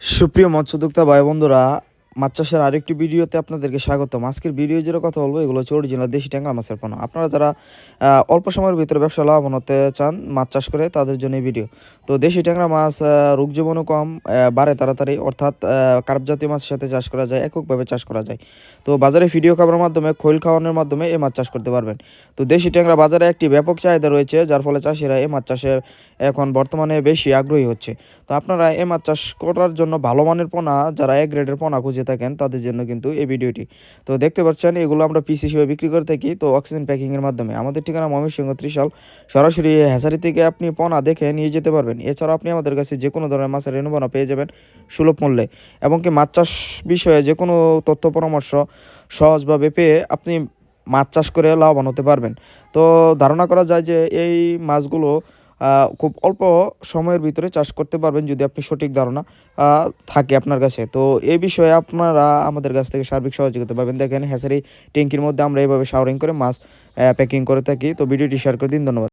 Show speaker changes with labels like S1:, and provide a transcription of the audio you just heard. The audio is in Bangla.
S1: সুপ্রিয় মৎস্যোদ্যোক্তা ভাই বন্ধুরা মাছ চাষের আরেকটি ভিডিওতে আপনাদেরকে স্বাগতম। আজকের ভিডিও যেটা কথা বলব, এগুলো হচ্ছে অরিজিনাল দেশি ট্যাংরা মাছের পণ্য আপনারা যারা অল্প সময়ের ভিতরে ব্যবসা লাভবান হতে চান মাছ চাষ করে, তাদের জন্য এই ভিডিও। তো দেশি ট্যাংরা মাছ রোগ জীবাণু কম বাড়ে তাড়াতাড়ি, অর্থাৎ কার্প জাতীয় মাছের সাথে চাষ করা যায়, এককভাবে চাষ করা যায়। তো বাজারে ভিডিও খাবারের মাধ্যমে, খৈল খাওয়ানোর মাধ্যমে এই মাছ চাষ করতে পারবেন। তো দেশি ট্যাংরা বাজারে একটি ব্যাপক চাহিদা রয়েছে, যার ফলে চাষিরা এই মাছ চাষে এখন বর্তমানে বেশি আগ্রহী হচ্ছে। তো আপনারা এই মাছ চাষ করার জন্য ভালো মানের পোনা, যারা এক গ্রেডের পোনা খুঁজে থাকেন, তাদের জন্য কিন্তু এই ভিডিওটি। তো দেখতে পাচ্ছেন, এগুলো আমরা পিস হিসেবে বিক্রি করে থাকি, তো অক্সিজেন প্যাকিংয়ের মাধ্যমে। আমাদের ঠিকানা ময়মনসিংহ ত্রিশাল, সরাসরি হ্যাসারি থেকে আপনি পোনা দেখে নিয়ে যেতে পারবেন। এছাড়াও আপনি আমাদের কাছে যে কোনো ধরনের মাছের রেণু পোনা পেয়ে যাবেন সুলভ মূল্যে। এবং কি মাছ চাষ বিষয়ে যে কোনো তথ্য পরামর্শ সহজভাবে পেয়ে আপনি মাছ চাষ করে লাভবান হতে পারবেন। তো ধারণা করা যায় যে এই মাছগুলো খুব অল্প সময়ের ভিতরে চাষ করতে পারবেন যদি আপনি সঠিক ধারণা থাকে আপনার কাছে। তো এই বিষয়ে আপনারা আমাদের কাছ থেকে সার্বিক সহযোগিতা পাবেন। দেখেন হ্যাঁ স্যার এই ট্যাঙ্কির মধ্যে আমরা এইভাবে শাওয়ারিং করে মাছ প্যাকিং করে থাকি। তো ভিডিওটি শেয়ার করে দিন। ধন্যবাদ।